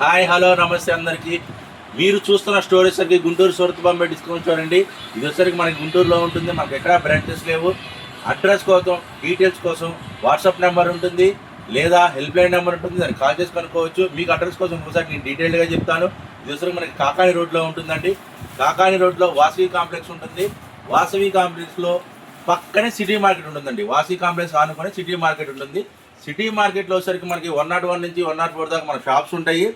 Hi hello నమస్తే అందరికీ. మీరు చూస్తున్న స్టోరీస్ వచ్చేసరికి గుంటూరు సూరత్ బాంబే డిస్కౌంట్ చూడండి ఇది వచ్చరికి మనకి గుంటూరులో ఉంటుంది మనకి ఎక్కడ బ్రాంచెస్ లేవు. అడ్రస్ కోసం డీటెయిల్స్ కోసం వాట్సాప్ నెంబర్ ఉంటుంది లేదా హెల్ప్ లైన్ నెంబర్ ఉంటుంది దాన్ని కాల్ చేసి కనుక్కోవచ్చు. మీకు అడ్రస్ కోసం ఒకసారి నేను డీటెయిల్గా చెప్తాను. ఇది వచ్చరికి మనకి కాకాని రోడ్లో ఉంటుందండి. కాకాని రోడ్లో వాసవి కాంప్లెక్స్ ఉంటుంది. వాసవి కాంప్లెక్స్లో పక్కనే సిటీ మార్కెట్ ఉంటుందండి. వాసవి కాంప్లెక్స్ ఆనుకొని సిటీ మార్కెట్ ఉంటుంది. సిటీ మార్కెట్లో వచ్చరికి మనకి వన్ నాట్ వన్ నుంచి వన్ నాట్ ఫోర్ దాకా మన షాప్స్ ఉంటాయి.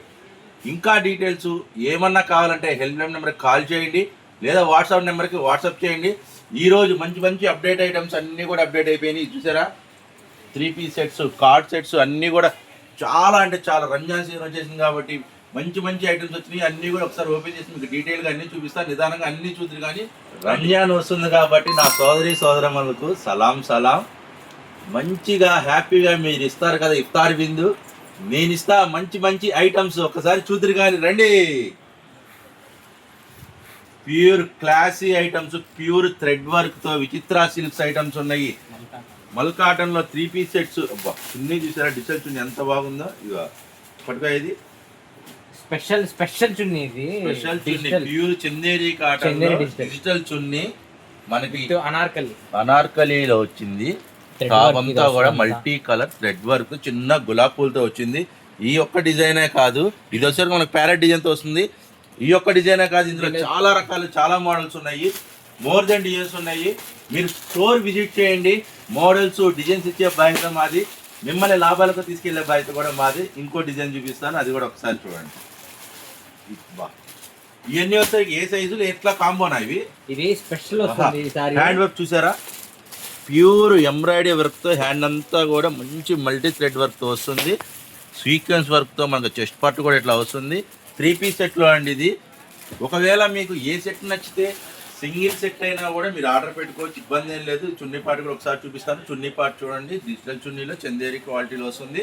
ఇంకా డీటెయిల్స్ ఏమన్నా కావాలంటే హెల్ప్ లైన్ నెంబర్కి కాల్ చేయండి లేదా వాట్సాప్ నెంబర్కి వాట్సాప్ చేయండి. ఈరోజు మంచి మంచి అప్డేట్ ఐటమ్స్ అన్నీ కూడా అప్డేట్ అయిపోయినాయి చూసారా? Three piece sets card sets అన్నీ కూడా చాలా అంటే చాలా రంజాన్ సీజన్ వచ్చేసింది కాబట్టి మంచి మంచి ఐటమ్స్ వచ్చినాయి. అన్నీ కూడా ఒకసారి ఓపెన్ చేసి మీకు డీటెయిల్గా అన్నీ చూపిస్తాను నిదానంగా అన్నీ చూద్దరు కానీ రంజాన్ వస్తుంది కాబట్టి నా సోదరి సోదరమ్మలకు సలాం సలాం. మంచిగా హ్యాపీగా మీరు ఇస్తారు కదా ఇఫ్తార్ బిందు నేను ఇస్తా మంచి మంచి ఐటమ్స్ ఒకసారి చూద్దరు కానీ రండి. Pure classy items pure thread వర్క్తో విచిత్ర సిల్క్స్ ఐటమ్స్ ఉన్నాయి. మల్ కాటన్లో త్రీ పీస్ సెట్స్. అబ్బా చున్నీ చూసారా? డిజైన్ చున్నీ ఎంత బాగుందో. ఇక పట్టుకో ఇది. స్పెషల్ స్పెషల్ చున్నీ ఇది. Special chunni pure Chanderi cotton. Digital. Chunni మనకి అనార్కలి. అనార్కలీలో వచ్చింది. కూడా మల్టీ కలర్ థ్రెడ్ వర్క్ చిన్న గులాబ్ పూలతో వచ్చింది. ఈ ఒక్క డిజైనే కాదు ఇది వచ్చేసరికి మనకు ప్యారెట్ డిజైన్తో వస్తుంది. ఈ ఒక్క డిజైనే కాదు ఇందులో చాలా రకాలు చాలా మోడల్స్ ఉన్నాయి. మోర్ దెన్ డిజైన్స్ ఉన్నాయి. మీరు స్టోర్ విజిట్ చేయండి. మోడల్స్ డిజైన్స్ ఇచ్చే బాధ్యత మాది. మిమ్మల్ని లాభాలకు తీసుకెళ్ళే బాధ్యత కూడా మాది. ఇంకో డిజైన్ చూపిస్తాను అది కూడా ఒకసారి చూడండి. ఇవన్నీ వచ్చేసరికి ఏ సైజులు ఎట్లా కాంబోనా ఇవి? ఇది స్పెషల్ హ్యాండ్ వర్క్ చూసారా? ప్యూర్ ఎంబ్రాయిడరీ వర్క్తో హ్యాండ్ అంతా కూడా మంచి మల్టీ థ్రెడ్ వర్క్తో వస్తుంది. సీక్వెన్స్ వర్క్తో మనకు చెస్ట్ పార్ట్ కూడా ఇట్లా వస్తుంది. త్రీ పీస్ సెట్లో అండి ఇది. ఒకవేళ మీకు ఏ సెట్ నచ్చితే సింగిల్ సెట్ అయినా కూడా మీరు ఆర్డర్ పెట్టుకోవచ్చు. ఇబ్బంది ఏం లేదు. చున్నీ పార్ట్ కూడా ఒకసారి చూపిస్తాను. చున్నీ పార్ట్ చూడండి. డిజిటల్ చున్నీలో చందేరి క్వాలిటీలో వస్తుంది.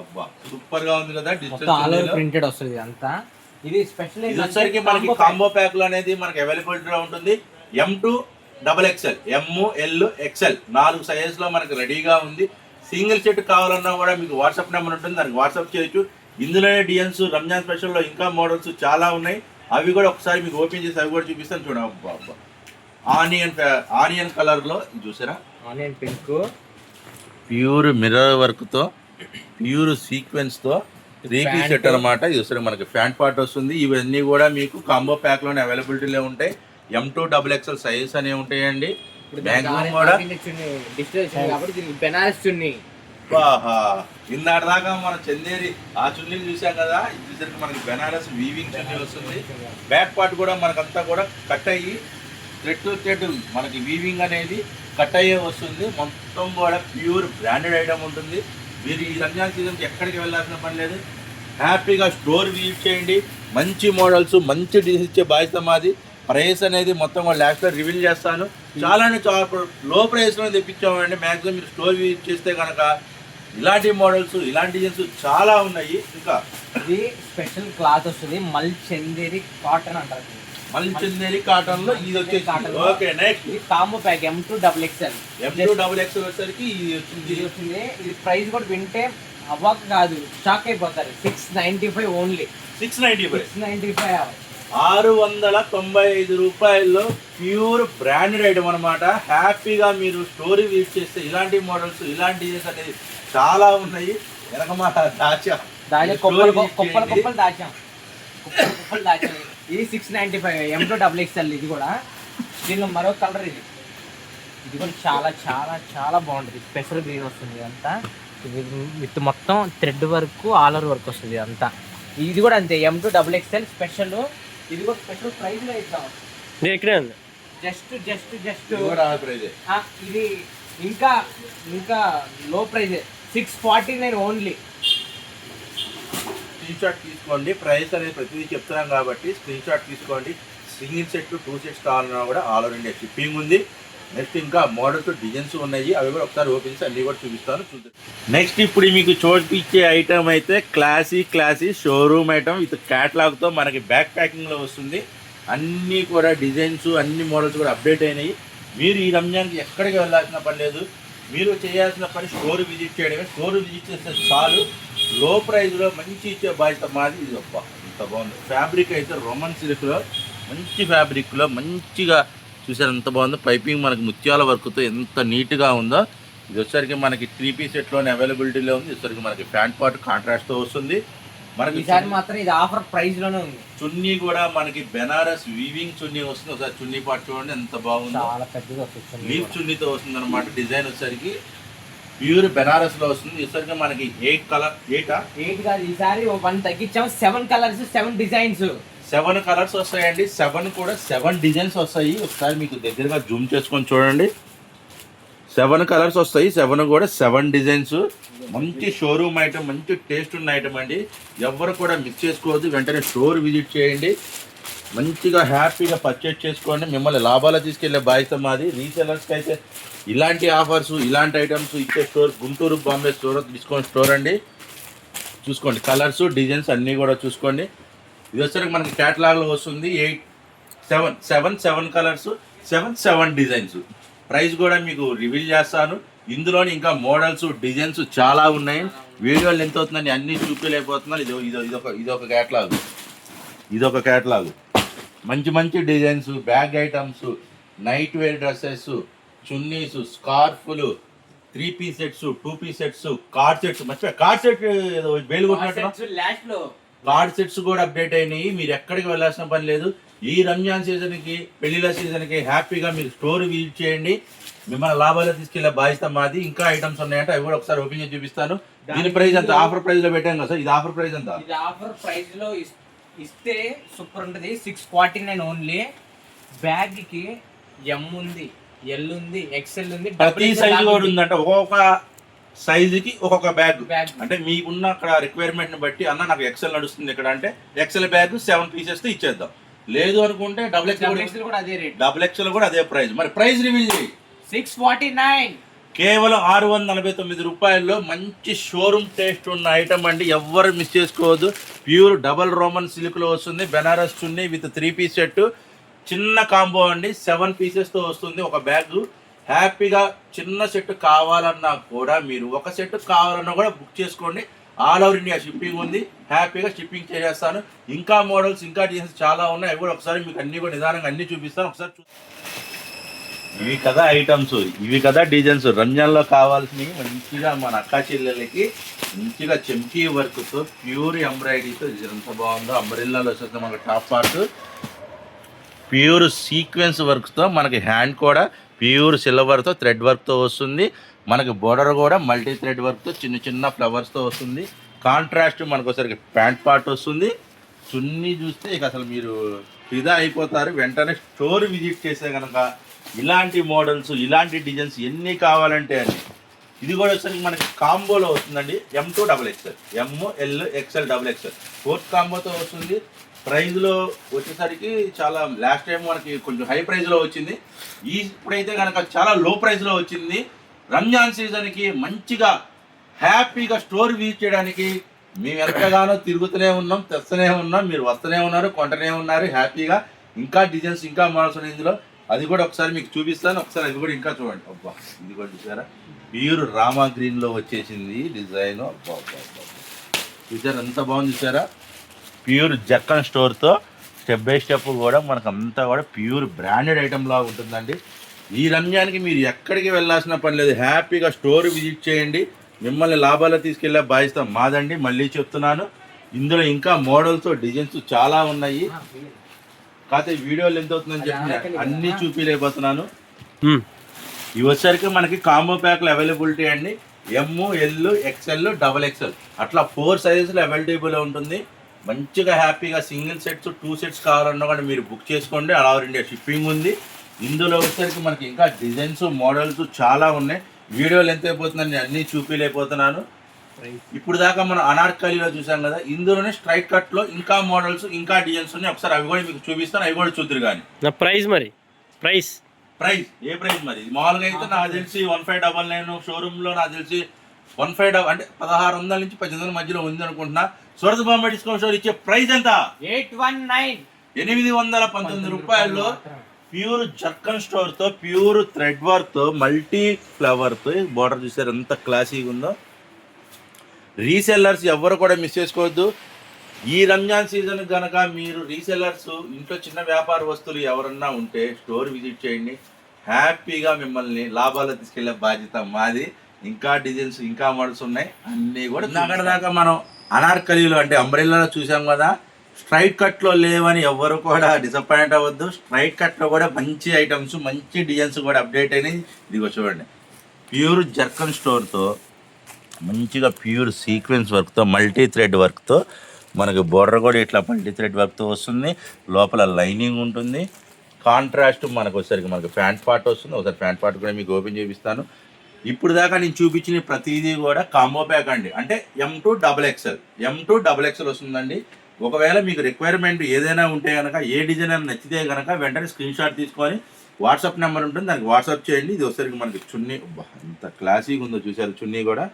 అబ్బా సూపర్గా ఉంది కదా డిజిటల్ ప్రింటెడ్ వస్తుంది అంతా ఇది స్పెషల్ మనకి కాంబో ప్యాక్లో అనేది మనకి అవైలబిలిటీలో ఉంటుంది. M to double XL M L XL. నాలుగు సైజెస్లో మనకి రెడీగా ఉంది. సింగిల్ సెట్ కావాలన్నా కూడా మీకు వాట్సాప్ నెంబర్ ఉంటుంది. దానికి వాట్సాప్ చేయొచ్చు. ఇందులోనే డిజైన్స్ రంజాన్ స్పెషల్లో ఇంకా మోడల్స్ చాలా ఉన్నాయి. అవి కూడా ఒకసారి మీకు ఓపెన్ చేసి అవి కూడా చూపిస్తాను. చూడండి. ఆనియన్ ఆనియన్ కలర్లో ఇది చూసారా? Onion pink. ప్యూర్ మిర్రర్ వర్క్తో ప్యూర్ సీక్వెన్స్తో త్రీ పీస్ Pant. సెట్ అనమాట వస్తుంది మనకి ప్యాంట్ పార్ట్ వస్తుంది. ఇవన్నీ కూడా మీకు కాంబో ప్యాక్లోనే అవైలబిలిటీలో ఉంటాయి. M to double XL sizes అనేవి ఉంటాయండి. మ్యాక్సిమం కూడా బెనారస్ చున్నీ. ఆహా. ఇందాటి దాకా మనం చందేరి ఆ చున్నీలు చూసాం కదా? ఇది మనకి బెనారస్ వీవింగ్ చున్నీ వస్తుంది. బ్యాక్ పార్ట్ కూడా మనకంతా కూడా కట్ అయ్యి థ్రెడ్ టు థ్రెడ్ మనకి వీవింగ్ అనేది కట్ అయ్యే వస్తుంది. మొత్తం కూడా ప్యూర్ బ్రాండెడ్ ఐటమ్ ఉంటుంది. మీరు ఈ రంజాన్ సీజన్కి ఎక్కడికి వెళ్ళాల్సిన పని లేదు. హ్యాపీగా స్టోర్ విజిట్ చేయండి. మంచి మోడల్స్ మంచి డిజైన్స్ ఇచ్చే బాధ్యత మాది. ప్రైస్ అనేది మొత్తం కూడా రివీల్ చేస్తాను. చాలా లో ప్రైస్లో తెప్పించామండి. మ్యాక్సిమం మీరు స్టోర్ చేస్తే కనుక ఇలాంటి మోడల్స్ ఇలాంటి డిజైన్స్ చాలా ఉన్నాయి. ఇంకా ఇది స్పెషల్ క్లాత్ వస్తుంది. మల్ చందేరి కాటన్ అంటారు. దీన్ని. మళ్ళీ చందేరి కాటన్లో ఇది Cotton లో. ఓకే నెక్స్ట్ ఇది combo pack M to double XL M to double X వచ్చేసరికి ఇది వచ్చింది. ఇది వచ్చింది ఇది ప్రైస్ కూడా వింటే అవ్వక కాదు. షాక్ అయిపోతారు. Six ninety five only six ninety five six ninety five ఆరు వందల తొంభై ఐదు రూపాయల్లో ప్యూర్ బ్రాండెడ్ ఐటమ్ అనమాట హ్యాపీగా మీరు స్టోరీ విజిట్ చేస్తే ఇలాంటి మోడల్స్ ఇలాంటి అనేది చాలా ఉన్నాయి. వెనక మా దాచా. ఇది six ninety five M to double XL ఇది కూడా. దీనిలో మరో కలర్ ఇది. ఇది కూడా చాలా చాలా చాలా బాగుంటుంది. స్పెషల్ గ్రీన్ వస్తుంది అంతా విత్ మొత్తం thread work all over work వస్తుంది అంతా ఇది కూడా అంతే. M to double XL special ఇది కూడా స్పెషల్ ప్రైస్లో ఇస్తాం ఇక్కడే ఉంది? జస్ట్ జస్ట్ జస్ట్ ఇది కూడా ఆ price ఏ. ఇది ఇంకా ఇంకా లో six forty nine only screen shot తీసుకోండి. ప్రైస్ అనేది ప్రతిదీ చెప్తున్నాం కాబట్టి స్క్రీన్ షాట్ తీసుకోండి. సింగిల్ సెట్ టూ సెట్స్ కావాలన్నా కూడా ఆల్ ఓవర్ ఇండియా షిప్పింగ్ ఉంది. నెక్స్ట్ ఇంకా మోడల్స్ డిజైన్స్ ఉన్నాయి. అవి కూడా ఒకసారి ఓపెన్ చేసి అన్ని కూడా చూపిస్తాను. చూద్దాం. నెక్స్ట్ ఇప్పుడు మీకు చూపించే ఐటమ్ అయితే classy classy showroom item with క్యాట్లాగ్తో మనకి బ్యాక్ ప్యాకింగ్లో వస్తుంది. అన్నీ కూడా డిజైన్స్ అన్ని మోడల్స్ కూడా అప్డేట్ అయినాయి. మీరు ఈ రంజాన్కి ఎక్కడికి వెళ్ళాల్సిన పని లేదు. మీరు చేయాల్సిన పని స్టోర్ విజిట్ చేయడమే. స్టోర్ విజిట్ చేస్తే చాలు. లో ప్రైజ్లో మంచి ఇచ్చే బాధ్యత మాది. ఇది అబ్బా ఇంత బాగుంది. ఫ్యాబ్రిక్ అయితే రోమన్ సిల్క్లో మంచి ఫ్యాబ్రిక్లో మంచిగా చూసారు ఎంత బాగుందో. పైపింగ్ మనకి ముత్యాల వర్క్తో ఎంత నీట్గా ఉందో. ఇది వచ్చరికి మనకి త్రీ పీస్ సెట్లోనే అవైలబిలిటీలో ఉంది. వచ్చరికి మనకి ప్యాంట్ పార్ట్ కాంట్రాస్ట్తో వస్తుంది. మనకి ఈసారి మాత్రం ఇది ఆఫర్ ప్రైస్లోనే ఉంది. చున్నీ కూడా మనకి బెనారస్ వీవింగ్ చున్నీ వస్తుంది. ఒకసారి చున్నీ పార్ట్ చూడండి ఎంత బాగుందో. చాలా పెద్దగా వస్తుంది లీఫ్ చున్నీతో వస్తుంది అనమాట డిజైన్ వచ్చేసరికి. ప్యూర్ బెనారస్లో వస్తుంది. వచ్చేసరికి మనకి ఎయిట్ కలర్ ఎయిటా? ఎయిట్ కాదు ఈసారి one తగ్గించాం. Seven colours seven designs. Seven colours వస్తాయండి. సెవెన్ కూడా సెవెన్ డిజైన్స్ వస్తాయి. ఒకసారి మీకు దగ్గరగా జూమ్ చేసుకొని చూడండి. సెవెన్ కలర్స్ వస్తాయి. సెవెన్ కూడా సెవెన్ డిజైన్స్ మంచి షోరూమ్ ఐటమ్ మంచి టేస్ట్ ఉన్న ఐటమ్ అండి. ఎవరు కూడా మిస్ చేసుకోవద్దు. వెంటనే స్టోర్ విజిట్ చేయండి. మంచిగా హ్యాపీగా పర్చేస్ చేసుకోండి. మిమ్మల్ని లాభాలు తీసుకెళ్ళే బాధ్యత మాది. రీసెలర్స్కి అయితే ఇలాంటి ఆఫర్స్ ఇలాంటి ఐటమ్స్ ఇచ్చే store Guntur Bombay store discount store అండి. చూసుకోండి. కలర్స్ డిజైన్స్ అన్నీ కూడా చూసుకోండి. ఇది వచ్చరికి మనకి క్యాటలాగ్లో వస్తుంది eight seven seven seven colours seven seven designs. Price కూడా మీకు రివీల్ చేస్తాను. ఇందులోని ఇంకా మోడల్స్ డిజైన్స్ చాలా ఉన్నాయి. వీడియోలు ఎంత అవుతుందని అన్నీ చూపించలేకపోతున్నాను ఇది ఇది ఇదొక ఇదొక క్యాటలాగ్ ఇదొక క్యాటలాగ్ మంచి మంచి designs bag items night wear dresses chunnis స్కార్ఫులు three piece sets two piece sets co-ord sets మర్చిపోయి? కార్డ్ సెట్ ఏదో బేలు కొట్టినట్టు లాస్ట్లో కార్డ్ సెట్స్ కూడా అప్డేట్ అయినాయి. మీరు ఎక్కడికి వెళ్ళాల్సిన పని లేదు. ఈ రంజాన్ సీజన్కి పెళ్ళిళ్ళ సీజన్కి హ్యాపీగా మీరు స్టోర్ విజిట్ చేయండి. మిమ్మల్ని లాభాలు తీసుకెళ్ళే బాధ్యత మాది. ఇంకా ఐటమ్స్ ఉన్నాయంటే అవి కూడా ఒకసారి ఓపెన్ చేసి చూపిస్తాను. దీని ప్రైస్ ఎంత? ఆఫర్ ప్రైస్లో పెట్టాను కదా సార్. ఇది ఆఫర్ ప్రైస్ ఎంత? ఇది ఆఫర్ ప్రైస్లో ఇస్- ఇస్తే సూపర్ ఉంటుంది. సిక్స్ ఫార్టీ నైన్ ఓన్లీ బ్యాగ్కి ఎం ఉంది ఎల్ ఉంది ఎక్సెల్ ఉంది ప్రతి సైజు కూడా ఉందంటే ఒక్కొక్క సైజుకి ఒక్కొక్క బ్యాగ్. బ్యాగ్. అంటే మీకున్న అక్కడ రిక్వైర్మెంట్ని బట్టి అన్న నాకు ఎక్సెల్ నడుస్తుంది ఇక్కడ అంటే ఎక్సెల్ బ్యాగ్ సెవెన్ పీసెస్తో ఇచ్చేద్దాం. లేదు అనుకుంటే డబుల్ ఎక్సెల్ కూడా అదే రేట్ డబుల్ ఎక్సెల్ కూడా అదే ప్రైస్ మరి ప్రైస్ రివీల్ చేయి. సిక్స్ ఫార్టీ నైన్ కేవలం ఆరు వందల నలభై తొమ్మిది రూపాయల్లో మంచి షోరూమ్ టేస్ట్ ఉన్న ఐటమ్ అండి. ఎవ్వరు మిస్ చేసుకోవద్దు. ప్యూర్ డబల్ రోమన్ సిల్క్లో వస్తుంది Banaras chunni with three piece set చిన్న కాంబో అండి. సెవెన్ పీసెస్తో వస్తుంది. ఒక బ్యాగ్ హ్యాపీగా చిన్న సెట్ కావాలన్నా కూడా మీరు ఒక సెట్ కావాలన్నా కూడా బుక్ చేసుకోండి. ఆల్ ఓవర్ ఇండియా షిప్పింగ్ ఉంది. హ్యాపీగా షిప్పింగ్ చేసేస్తాను. ఇంకా మోడల్స్ ఇంకా డిజైన్స్ చాలా ఉన్నాయి. అవి కూడా ఒకసారి మీకు అన్ని కూడా నిదానంగా అన్ని చూపిస్తాను. ఒకసారి చూ ఇవి కదా ఐటమ్స్. ఇవి కదా డిజైన్స్. రంజాన్లో కావాల్సినవి మంచిగా మన అక్కా చెల్లెలకి మంచిగా చెంకీ వర్క్తో ప్యూర్ ఎంబ్రాయిడరీతో ఎంత బాగుందో అంబ్రెల్లాలో వచ్చేస్తే మనకి టాప్ పార్ట్. ప్యూర్ సీక్వెన్స్ వర్క్తో మనకి హ్యాండ్ కూడా ప్యూర్ సిల్వర్తో థ్రెడ్ వర్క్తో వస్తుంది. మనకి బోర్డర్ కూడా మల్టీ థ్రెడ్ వర్క్తో చిన్న చిన్న ఫ్లవర్స్తో వస్తుంది. కాంట్రాస్ట్ మనకు ఒకసారి ప్యాంట్ పార్ట్ వస్తుంది. చున్నీ చూస్తే ఇక అసలు మీరు ఫిదా అయిపోతారు. వెంటనే స్టోర్ విజిట్ చేస్తే కనుక ఇలాంటి మోడల్స్ ఇలాంటి డిజైన్స్ ఎన్ని కావాలంటే అని ఇది కూడా వచ్చేసరికి మనకి కాంబోలో వస్తుందండి. M to double XL M L XL double XL fourth కాంబోతో వస్తుంది. ప్రైజ్లో వచ్చేసరికి చాలా లాస్ట్ టైం మనకి కొంచెం హై ప్రైజ్లో వచ్చింది. ఈ ఇప్పుడైతే కనుక చాలా లో ప్రైజ్లో వచ్చింది. రంజాన్ సీజన్కి మంచిగా హ్యాపీగా స్టోర్ వీచ్ చేయడానికి మేము ఎంతగానో తిరుగుతూనే ఉన్నాం తెస్తూనే ఉన్నాం. మీరు వస్తూనే ఉన్నారు కొంటనే ఉన్నారు హ్యాపీగా. ఇంకా డిజైన్స్ ఇంకా మోడల్స్ ఉన్నాయి ఇందులో. అది కూడా ఒకసారి మీకు చూపిస్తాను. ఒకసారి అది కూడా ఇంకా చూడండి. అబ్బా ఇది కూడా చూసారా? ప్యూర్ రామా గ్రీన్లో వచ్చేసింది డిజైన్ అబ్బా అబ్బా అబ్బా చూసారా ఎంత బాగుంది చూసారా? ప్యూర్ జక్కన్ స్టోర్తో స్టెప్ బై స్టెప్ కూడా మనకు అంతా కూడా ప్యూర్ బ్రాండెడ్ ఐటమ్ లాగా ఉంటుందండి. ఈ రంజాన్కి మీరు ఎక్కడికి వెళ్ళాల్సిన పని లేదు. హ్యాపీగా స్టోర్ విజిట్ చేయండి. మిమ్మల్ని లాభాలు తీసుకెళ్ళే బాధ్యత మాదండి. మళ్ళీ చెప్తున్నాను. ఇందులో ఇంకా మోడల్స్ డిజైన్స్ చాలా ఉన్నాయి. కాకపోతే వీడియోలు ఎంత అవుతుందని చెప్పి అన్ని చూపించలేకపోతున్నాను ఇవి వచ్చరికి మనకి కాంబో ప్యాక్లు అవైలబిలిటీ అండి. M L XL double XL అట్లా ఫోర్ సైజెస్లో అవైలబుల్ ఉంటుంది. మంచిగా హ్యాపీగా సింగిల్ సెట్స్ టూ సెట్స్ కావాలన్నా కూడా మీరు బుక్ చేసుకోండి. అలా ఇండియా షిప్పింగ్ ఉంది. ఇందులో వచ్చరికి మనకి ఇంకా డిజైన్స్ మోడల్స్ చాలా ఉన్నాయి. వీడియోలు ఎంత అయిపోతుందని నేను అన్నీ చూపించలేకపోతున్నాను ఇప్పుడు దాకా మనం అనార్కలిలో చూసాం కదా ఇందులోనే స్ట్రైట్ కట్లో ఇంకా మోడల్స్ ఇంకా డిజైన్స్ ఉన్నాయి. ఒకసారి అవి కూడా మీకు చూపిస్తాను అవి కూడా చూద్దరు కానీ. నా ప్రైస్ మరి? ప్రైస్? ప్రైస్? ఏ ప్రైస్ మరి? మామూలుగా అయితే నాకు తెలిసి వన్ ఫైవ్ డబల్ నైన్ షోరూమ్లో నాకు తెలిసి వన్ ఫైవ్ డబల్ అంటే పదహారు వందల నుంచి పద్దెనిమిది వందల మధ్యలో ఉంది అనుకుంటున్నా. సూరత్ బాంబే డిస్కౌంట్ స్టోర్ ఇచ్చే ప్రైస్ ఎంత? Eight one nine. ఎనిమిది వందల పంతొమ్మిది రూపాయల్లో ప్యూర్ జర్కన్ స్టోర్తో ప్యూర్ థ్రెడ్ వర్క్తో మల్టీ ఫ్లవర్తో బార్డర్ చూసారు ఎంత క్లాసీగా ఉందో. రీసెల్లర్స్ ఎవరు కూడా మిస్ చేసుకోవద్దు. ఈ రంజాన్ సీజన్ కనుక మీరు రీసెల్లర్స్ ఇంట్లో చిన్న వ్యాపార వస్తువులు ఎవరన్నా ఉంటే స్టోర్ విజిట్ చేయండి. హ్యాపీగా మిమ్మల్ని లాభాలు తీసుకెళ్ళే బాధ్యత మాది. ఇంకా డిజైన్స్ ఇంకా మోడల్స్ ఉన్నాయి. అన్నీ కూడా దాకా మనం అనార్కలీలు అంటే అంబ్రెల్లాలో చూసాం కదా స్ట్రైట్ కట్లో లేవని ఎవరు కూడా డిసప్పాయింట్ అవ్వద్దు. స్ట్రైట్ కట్లో కూడా మంచి ఐటమ్స్ మంచి డిజైన్స్ కూడా అప్డేట్ అయినాయి. ఇదిగో చూడండి. ప్యూర్ జర్కన్ స్టోర్తో మంచిగా ప్యూర్ సీక్వెన్స్ వర్క్తో మల్టీ థ్రెడ్ వర్క్తో మనకి బోర్డర్ కూడా ఇట్లా మల్టీ థ్రెడ్ వర్క్తో వస్తుంది. లోపల లైనింగ్ ఉంటుంది. కాంట్రాస్ట్ మనకు ఒకసారికి మనకి ప్యాంట్ పార్ట్ వస్తుంది. ఒకసారి ప్యాంట్ పార్ట్ కూడా మీకు ఓపెన్ చూపిస్తాను. ఇప్పుడు దాకా నేను చూపించిన ప్రతిదీ కూడా కాంబో ప్యాక్ అండి. అంటే M to double XL M to double XL వస్తుందండి. ఒకవేళ మీకు రిక్వైర్మెంట్ ఏదైనా ఉంటే కనుక ఏ డిజైన్ అయినా నచ్చితే కనుక వెంటనే స్క్రీన్ షాట్ తీసుకొని వాట్సాప్ నెంబర్ ఉంటుంది. దానికి వాట్సాప్ చేయండి. ఇది వచ్చేసరికి మనకి చున్నీ. అంత ఎంత క్లాసీగా ఉందో చూసారు చున్నీ కూడా.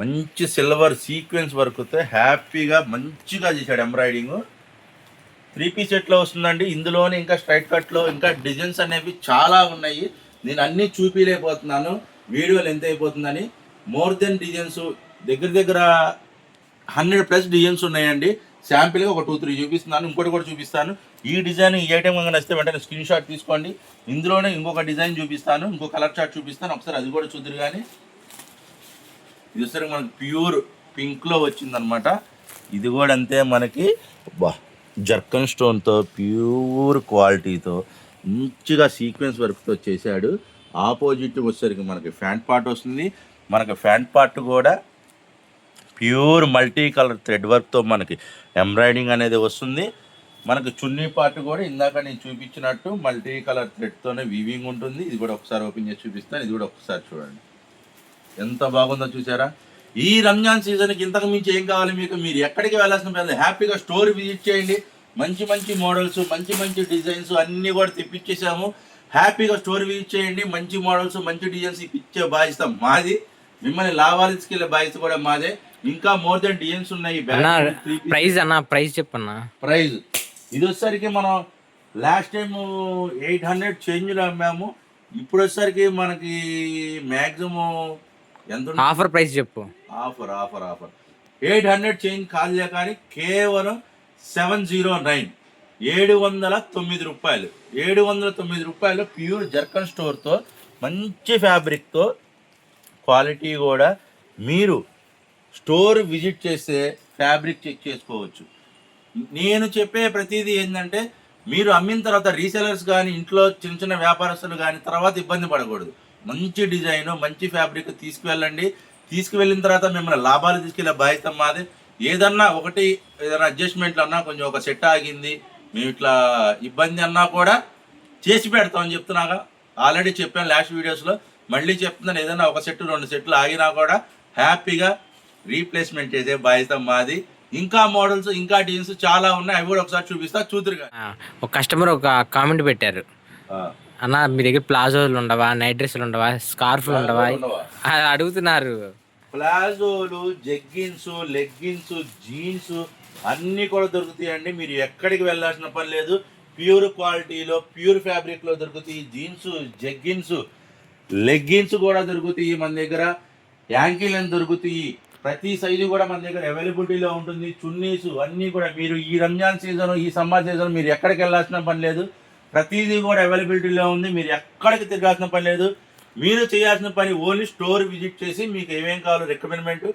మంచి సిల్వర్ సీక్వెన్స్ వర్క్తో హ్యాపీగా మంచిగా చేశాడు ఎంబ్రాయిడింగ్ త్రీ పీస్ సెట్లో వస్తుందండి. ఇందులోనే ఇంకా స్ట్రైట్ కట్లో ఇంకా డిజైన్స్ అనేవి చాలా ఉన్నాయి. నేను అన్నీ చూపించలేకపోతున్నాను వీడియోలు ఎంత అయిపోతుందని మోర్ దెన్ డిజైన్స్ దగ్గర దగ్గర హండ్రెడ్ ప్లస్ డిజైన్స్ ఉన్నాయండి. శాంపిల్గా ఒక టూ త్రీ చూపిస్తున్నాను ఇంకోటి కూడా చూపిస్తాను. ఈ డిజైన్ ఈ ఐటమ్ కనుక నచ్చితే వెంటనే స్క్రీన్ షాట్ తీసుకోండి. ఇందులోనే ఇంకొక డిజైన్ చూపిస్తాను ఇంకో కలర్ షాట్ చూపిస్తాను. ఒకసారి అది కూడా చూద్దరు కానీ ఇది సరే మనకి ప్యూర్ పింక్లో వచ్చిందనమాట. ఇది కూడా అంతే మనకి బా జర్కన్ స్టోన్తో ప్యూర్ క్వాలిటీతో మంచిగా సీక్వెన్స్ వర్క్తో చేశాడు. ఆపోజిట్ వచ్చేసరికి మనకి ఫ్యాంట్ పార్ట్ వస్తుంది. మనకి ఫ్యాంట్ పార్ట్ కూడా ప్యూర్ మల్టీ కలర్ థ్రెడ్ వర్క్తో మనకి ఎంబ్రాయిడింగ్ అనేది వస్తుంది. మనకు చున్నీ పార్ట్ కూడా ఇందాక నేను చూపించినట్టు మల్టీ కలర్ థ్రెడ్తోనే వీవింగ్ ఉంటుంది. ఇది కూడా ఒకసారి ఓపెన్ చేసి చూపిస్తాను. ఇది కూడా ఒకసారి చూడండి. ఎంత బాగుందో చూసారా? ఈ రంజాన్ సీజన్కి ఇంతకు మించి ఏం కావాలి మీకు? మీరు ఎక్కడికి వెళ్ళాల్సిన హ్యాపీగా స్టోర్ విజిట్ చేయండి. మంచి మంచి మోడల్స్ మంచి మంచి డిజైన్స్ అన్నీ కూడా తెప్పించేసాము హ్యాపీగా స్టోర్ చేయండి. మంచి మోడల్స్ మంచి డిజైన్స్ ఇచ్చే బాధ్యత మాది. మిమ్మల్ని లాభాలు తీసుకెళ్ళే బాధ్యత కూడా మాదే. ఇంకా మోర్ దెన్ డిజైన్స్ ఉన్నాయి. ప్రైస్ అన్న ప్రైస్ చెప్పన్నా. ప్రైజ్. ఇది వచ్చేసరికి మనం లాస్ట్ టైం ఎయిట్ హండ్రెడ్ చేంజ్లో అమ్మాము. ఇప్పుడు వచ్చేసరికి మనకి మ్యాక్సిమం ఎంత? ఆఫర్ ప్రైస్ చెప్పు. Offer offer offer. Eight hundred change కాదులే కానీ కేవలం సెవెన్ జీరో నైన్. ఏడు వందల తొమ్మిది రూపాయలు. ఏడు వందల తొమ్మిది రూపాయలు ప్యూర్ జర్కన్ స్టోర్తో మంచి ఫ్యాబ్రిక్తో క్వాలిటీ కూడా మీరు స్టోర్ విజిట్ చేస్తే ఫ్యాబ్రిక్ చెక్ చేసుకోవచ్చు. నేను చెప్పే ప్రతిదీ ఏంటంటే మీరు అమ్మిన తర్వాత రీసెలర్స్ కానీ ఇంట్లో చిన్న చిన్న వ్యాపారస్తులు కానీ తర్వాత ఇబ్బంది పడకూడదు. మంచి డిజైన్ మంచి ఫ్యాబ్రిక్ తీసుకువెళ్ళండి. తీసుకువెళ్ళిన తర్వాత మిమ్మల్ని లాభాలు తీసుకెళ్ళే బాధ్యత మాది. ఏదన్నా ఒకటి ఏదైనా అడ్జస్ట్మెంట్లు అన్నా కొంచెం ఒక సెట్ ఆగింది మేము ఇట్లా ఇబ్బంది అన్నా కూడా చేసి పెడతామని చెప్తున్నాగా. ఆల్రెడీ చెప్పాను లాస్ట్ వీడియోస్లో మళ్ళీ చెప్తున్నాను ఏదైనా ఒక సెట్ రెండు సెట్లు ఆగినా కూడా హ్యాపీగా రీప్లేస్మెంట్ చేసే బాధ్యత మాది. ఇంకా మోడల్స్ ఇంకా డిజైన్స్ చాలా ఉన్నాయి. అవి కూడా ఒకసారి చూపిస్తా చూతురుగా ఒక కస్టమర్ ఒక కామెంట్ పెట్టారు. అన్న మీ దగ్గర ప్లాజోలు ఉండవా? నైట్ డ్రెస్సులు ఉండవా? స్కార్ఫ్లు ఉండవా? అడుగుతున్నారు. ప్లాజోలు జెగ్గిన్స్ లెగ్గిన్స్ జీన్స్ అన్నీ కూడా దొరుకుతాయండి. మీరు ఎక్కడికి వెళ్ళాల్సిన పని లేదు. ప్యూర్ క్వాలిటీలో ప్యూర్ ఫ్యాబ్రిక్లో దొరుకుతాయి జీన్స్ జగ్గిన్స్. లెగ్గిన్స్ కూడా దొరుకుతాయి మన దగ్గర. యాంకిల్ అని దొరుకుతాయి. ప్రతి సైజు కూడా మన దగ్గర అవైలబిలిటీలో ఉంటుంది. చున్నీస్ అన్నీ కూడా మీరు ఈ రంజాన్ సీజన్ ఈ సమ్మర్ సీజన్ మీరు ఎక్కడికి వెళ్ళాల్సిన పని లేదు. ప్రతిదీ కూడా అవైలబిలిటీలో ఉంది. మీరు ఎక్కడికి తిరగాల్సిన పని లేదు. మీరు చేయాల్సిన పని ఓన్లీ స్టోర్ విజిట్ చేసి మీకు ఏమేం కావాలో రికమెండ్మెంట్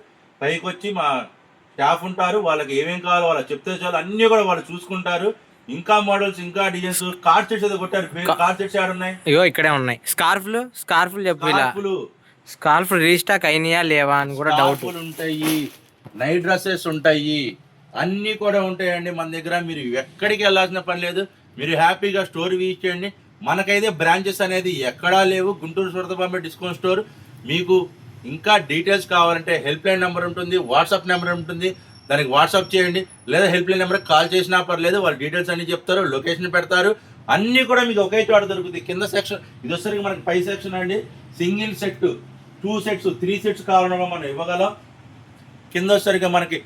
పైకి వచ్చి మా స్టాఫ్ ఉంటారు వాళ్ళకి ఏమేం కావాలో వాళ్ళకి చెప్తే చాలు. అన్నీ కూడా వాళ్ళు చూసుకుంటారు. ఇంకా మోడల్స్ ఇంకా డిజైన్స్ కార్ సెట్స్ ఏదో కొట్టారు. కార్ సెట్స్ ఏడు ఉన్నాయి? ఇగో ఇక్కడే ఉన్నాయి. స్కార్ఫ్లు స్కార్ఫ్లు చెప్పు స్కార్ఫ్లు. స్కార్ఫ్ రీస్టాక్ అయినాయా లేవా అని కూడా డౌట్. ఉంటాయి. నైట్ డ్రెస్సెస్ ఉంటాయి. అన్నీ కూడా ఉంటాయండి. మన దగ్గర మీరు ఎక్కడికి వెళ్ళాల్సిన పని లేదు. మీరు హ్యాపీగా స్టోర్ విజిట్ చేయండి. మనకైతే బ్రాంచెస్ అనేది ఎక్కడా లేవు. గుంటూరు సురతబాంబే డిస్కౌంట్ స్టోర్. మీకు ఇంకా డీటెయిల్స్ కావాలంటే హెల్ప్ లైన్ నెంబర్ ఉంటుంది వాట్సాప్ నెంబర్ ఉంటుంది. దానికి వాట్సాప్ చేయండి. లేదా హెల్ప్ లైన్ నెంబర్ కాల్ చేసినా పర్లేదు వాళ్ళు డీటెయిల్స్ అన్ని చెప్తారు లొకేషన్ పెడతారు. అన్నీ కూడా మీకు ఒకే చోట దొరుకుతాయి. కింద సెక్షన్ ఇది వచ్చరికి మనకి పై సెక్షన్ అండి. Single set two sets three sets కావాలన్నా మనం ఇవ్వగలం. కింద వచ్చేసరికి మనకి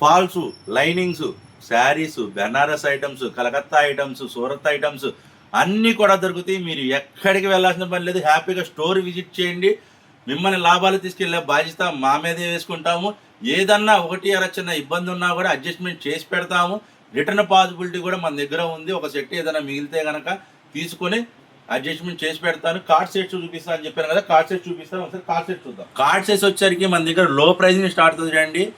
falls linings saris Banaras items Calcutta items Surat items అన్నీ కూడా దొరుకుతాయి. మీరు ఎక్కడికి వెళ్ళాల్సిన పని లేదు. హ్యాపీగా స్టోర్ విజిట్ చేయండి. మిమ్మల్ని లాభాలు తీసుకెళ్ళే బాధ్యత మా మీదే వేసుకుంటాము. ఏదన్నా ఒకటి అర చిన్న ఇబ్బంది ఉన్నా కూడా అడ్జస్ట్మెంట్ చేసి పెడతాము. రిటర్న్ పాసిబిలిటీ కూడా మన దగ్గర ఉంది. ఒక సెట్ ఏదైనా మిగిలితే కనుక తీసుకొని అడ్జస్ట్మెంట్ చేసి పెడతాను. కార్డ్ సెట్స్ చూపిస్తాను అని చెప్పాను కదా కార్డ్ సెట్ చూపిస్తాను. ఒకసారి కార్డ్ సెట్స్ చూద్దాం. కార్డ్ సెట్స్ వచ్చరికి మన దగ్గర లో ప్రైస్ని స్టార్ట్ అవుతుంది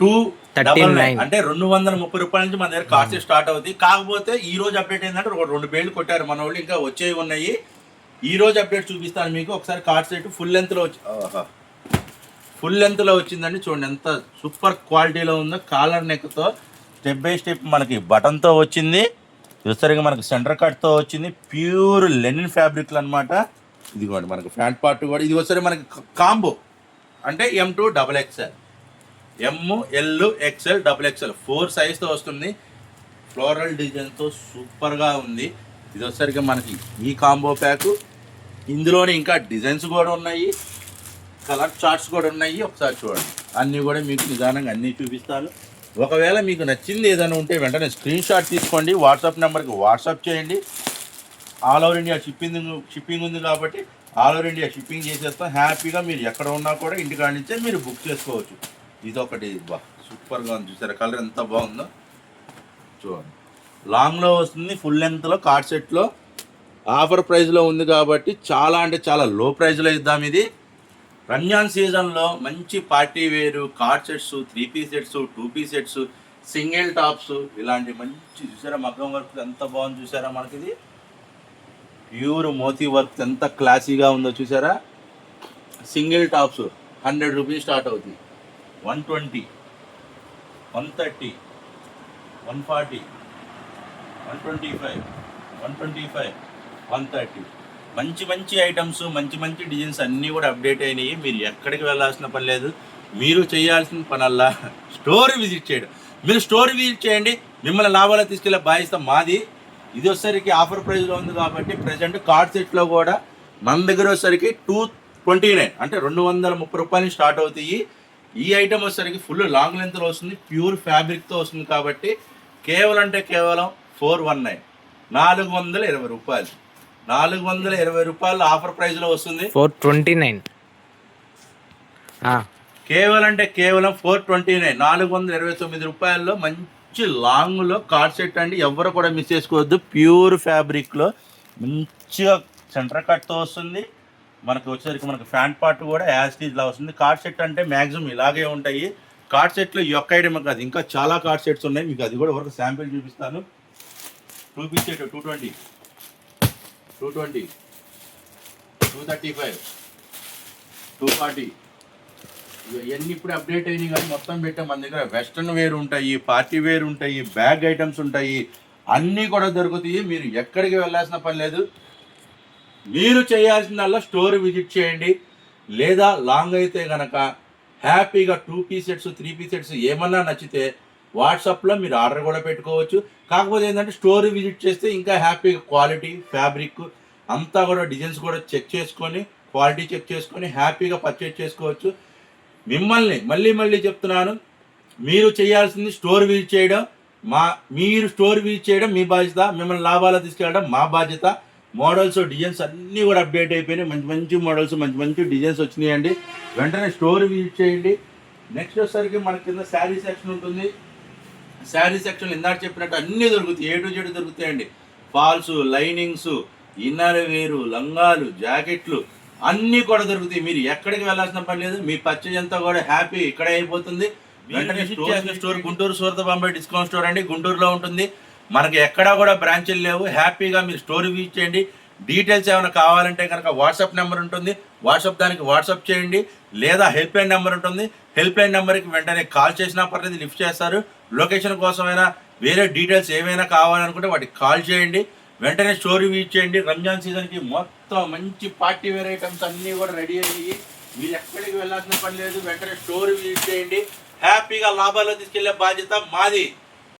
టూ 39. అంటే రెండు వందల ముప్పై రూపాయల నుంచి మన దగ్గర కార్డ్ సెట్ స్టార్ట్ అవుతుంది కాకపోతే ఈ రోజు అప్డేట్ ఏంటంటే ఒక రెండు బేళ్ళు కొట్టారు మన వాళ్ళు ఇంకా వచ్చేవి ఉన్నాయి. ఈ రోజు అప్డేట్ చూపిస్తాను మీకు. ఒకసారి కార్డ్ సెట్ ఫుల్ లెంత్లో. ఫుల్ లెంత్లో వచ్చిందండి. చూడండి ఎంత సూపర్ క్వాలిటీలో ఉందో. కాలర్ నెక్తో స్టెప్ బై స్టెప్ మనకి బటన్తో వచ్చింది. చూసరిగా మనకి సెంటర్ కట్తో వచ్చింది. ప్యూర్ లెనిన్ ఫ్యాబ్రిక్లు అనమాట ఇదిగోండి మనకి ఫ్రంట్ పార్ట్ కూడా ఇది వచ్చేసరికి మనకి కాంబో అంటే M to double XL M L XL double XL four సైజ్తో వస్తుంది. ఫ్లోరల్ డిజైన్తో సూపర్గా ఉంది. ఇది వచ్చేసరికి మనకి ఈ కాంబో ప్యాక్ ఇందులోనే ఇంకా డిజైన్స్ కూడా ఉన్నాయి. కలర్ చార్ట్స్ కూడా ఉన్నాయి. ఒకసారి చూడండి. అన్నీ కూడా మీకు నిదానంగా అన్నీ చూపిస్తాను. ఒకవేళ మీకు నచ్చింది ఏదైనా ఉంటే వెంటనే స్క్రీన్ షాట్ తీసుకోండి. వాట్సాప్ నెంబర్కి వాట్సాప్ చేయండి. All over India shipping shipping ఉంది కాబట్టి ఆల్ ఓవర్ ఇండియా షిప్పింగ్ చేసేస్తాం. హ్యాపీగా మీరు ఎక్కడ ఉన్నా కూడా ఇంటికాడ నుంచే మీరు బుక్ చేసుకోవచ్చు. ఇది ఒకటి బా సూపర్గా ఉంది. చూసారా? కలర్ ఎంత బాగుందో? చూడండి. లాంగ్లో వస్తుంది ఫుల్ లెంత్లో కార్డ్ సెట్లో ఆఫర్ ప్రైస్లో ఉంది కాబట్టి చాలా అంటే చాలా లో ప్రైస్లో ఇద్దాం ఇది. రంజాన్ సీజన్లో మంచి party wear co-ord sets three piece sets two piece sets single tops ఇలాంటి మంచి చూసారా? మగ్గం వర్క్ ఎంత బాగుంది చూసారా మనకి ఇది ప్యూర్ మోతీ వర్క్ ఎంత క్లాసీగా ఉందో చూసారా? Single tops hundred rupees start అవుతుంది. One twenty one thirty one forty one twenty five one twenty five one thirty మంచి మంచి ఐటమ్స్ మంచి మంచి డిజైన్స్ అన్నీ కూడా అప్డేట్ అయినాయి. మీరు ఎక్కడికి వెళ్ళాల్సిన పని లేదు. మీరు చేయాల్సిన పనల్లా స్టోర్ విజిట్ చేయడం. మీరు స్టోర్ విజిట్ చేయండి. మిమ్మల్ని లాభాలు తీసుకెళ్ళే బాధ్యత మాది. ఇది వచ్చేసరికి ఆఫర్ ప్రైస్లో ఉంది కాబట్టి ప్రజెంట్ కార్డ్ సెట్లో కూడా మన దగ్గర వచ్చేసరికి టూ ట్వంటీ నైన్ అంటే రెండు వందల ముప్పై రూపాయలు స్టార్ట్ అవుతాయి. ఈ ఐటమ్ వచ్చేసరికి ఫుల్ లాంగ్ లెంత్లో వస్తుంది ప్యూర్ ఫ్యాబ్రిక్తో వస్తుంది కాబట్టి కేవలం అంటే కేవలం ఫోర్ వన్ నైన్ నాలుగు వందల ఇరవై రూపాయలు. నాలుగు వందల ఇరవై రూపాయలు ఆఫర్ ప్రైస్లో వస్తుంది. ఫోర్ ట్వంటీ నైన్ కేవలం అంటే కేవలం ఫోర్ ట్వంటీ నైన్ నాలుగు వందల ఇరవై తొమ్మిది రూపాయల్లో మంచి లాంగ్లో కార్డ్ సెట్ అండి. ఎవరు కూడా మిస్ చేసుకోవద్దు. ప్యూర్ ఫ్యాబ్రిక్లో మంచిగా సెంటర్ కట్తో వస్తుంది. మనకు వచ్చేసరికి మనకు ఫ్యాంట్ పార్ట్ కూడా యాస్టీజ్లా వస్తుంది. కార్డ్ సెట్ అంటే మ్యాక్సిమం ఇలాగే ఉంటాయి. కార్డ్ సెట్లో ఈ ఒక్క ఐటమ్ కాదు ఇంకా చాలా కార్డ్ సెట్స్ ఉన్నాయి. మీకు అది కూడా ఒక శాంపిల్ చూపిస్తాను. Two set two twenty two twenty two thirty five two forty ఇవన్నీ ఇప్పుడు అప్డేట్ అయినాయి కానీ మొత్తం పెట్టాం మన దగ్గర వెస్ట్రన్ వేర్ ఉంటాయి పార్టీ వేర్ ఉంటాయి బ్యాగ్ ఐటమ్స్ ఉంటాయి. అన్నీ కూడా దొరుకుతాయి. మీరు ఎక్కడికి వెళ్ళాల్సిన పని లేదు. మీరు చేయాల్సిందల్లా స్టోర్ విజిట్ చేయండి. లేదా లాంగ్ అయితే గనక హ్యాపీగా టూ పీసెట్స్ త్రీ పీసెట్స్ ఏమన్నా నచ్చితే వాట్సాప్లో మీరు ఆర్డర్ కూడా పెట్టుకోవచ్చు. కాకపోతే ఏంటంటే స్టోర్ విజిట్ చేస్తే ఇంకా హ్యాపీగా క్వాలిటీ ఫ్యాబ్రిక్ అంతా కూడా డిజైన్స్ కూడా చెక్ చేసుకొని క్వాలిటీ చెక్ చేసుకొని హ్యాపీగా పర్చేజ్ చేసుకోవచ్చు. మిమ్మల్ని మళ్ళీ మళ్ళీ చెప్తున్నాను మీరు చేయాల్సింది స్టోర్ విజిట్ చేయడం. మా మీరు స్టోర్ విజిట్ చేయడం మీ బాధ్యత మిమ్మల్ని లాభాలు తీసుకెళ్ళడం మా బాధ్యత. మోడల్స్ డిజైన్స్ అన్నీ కూడా అప్డేట్ అయిపోయినాయి. మంచి మంచి మోడల్స్ మంచి మంచి డిజైన్స్ వచ్చినాయండి. వెంటనే స్టోర్ విజిట్ చేయండి. నెక్స్ట్ వచ్చేసరికి మన కింద శారీ సెక్షన్ ఉంటుంది. శారీ సెక్షన్ ఇందాక చెప్పినట్టు అన్నీ దొరుకుతాయి. ఏ టు జెడ్ దొరుకుతాయండి. ఫాల్స్ లైనింగ్స్ ఇన్నర్ వేరు లంగాలు జాకెట్లు అన్నీ కూడా దొరుకుతాయి. మీరు ఎక్కడికి వెళ్ళాల్సిన పని లేదు. మీ పర్చేజ్ అంతా కూడా హ్యాపీ ఇక్కడే అయిపోతుంది. వెంటనే store store Guntur Surat Bombay discount store అండి. గుంటూరులో ఉంటుంది. మనకి ఎక్కడా కూడా బ్రాంచ్లు లేవు. హ్యాపీగా మీరు స్టోరీ విజిట్ చేయండి. డీటెయిల్స్ ఏమైనా కావాలంటే కనుక వాట్సాప్ నెంబర్ ఉంటుంది. వాట్సాప్ దానికి వాట్సాప్ చేయండి. లేదా హెల్ప్ లైన్ నెంబర్ ఉంటుంది. హెల్ప్ లైన్ నెంబర్కి వెంటనే కాల్ చేసినా పర్లేదు లిఫ్ట్ చేస్తారు. లొకేషన్ కోసమైనా వేరే డీటెయిల్స్ ఏమైనా కావాలనుకుంటే వాటికి కాల్ చేయండి. వెంటనే స్టోరీ విజిట్ చేయండి. రంజాన్ సీజన్కి మొత్తం మంచి పార్టీ వేర్ ఐటమ్స్ అన్నీ కూడా రెడీ అయ్యి మీరు ఎక్కడికి వెళ్ళాల్సిన పని లేదు. వెంటనే స్టోరీ విజిట్ చేయండి. హ్యాపీగా లాభాల్లో తీసుకెళ్ళే బాధ్యత మాది.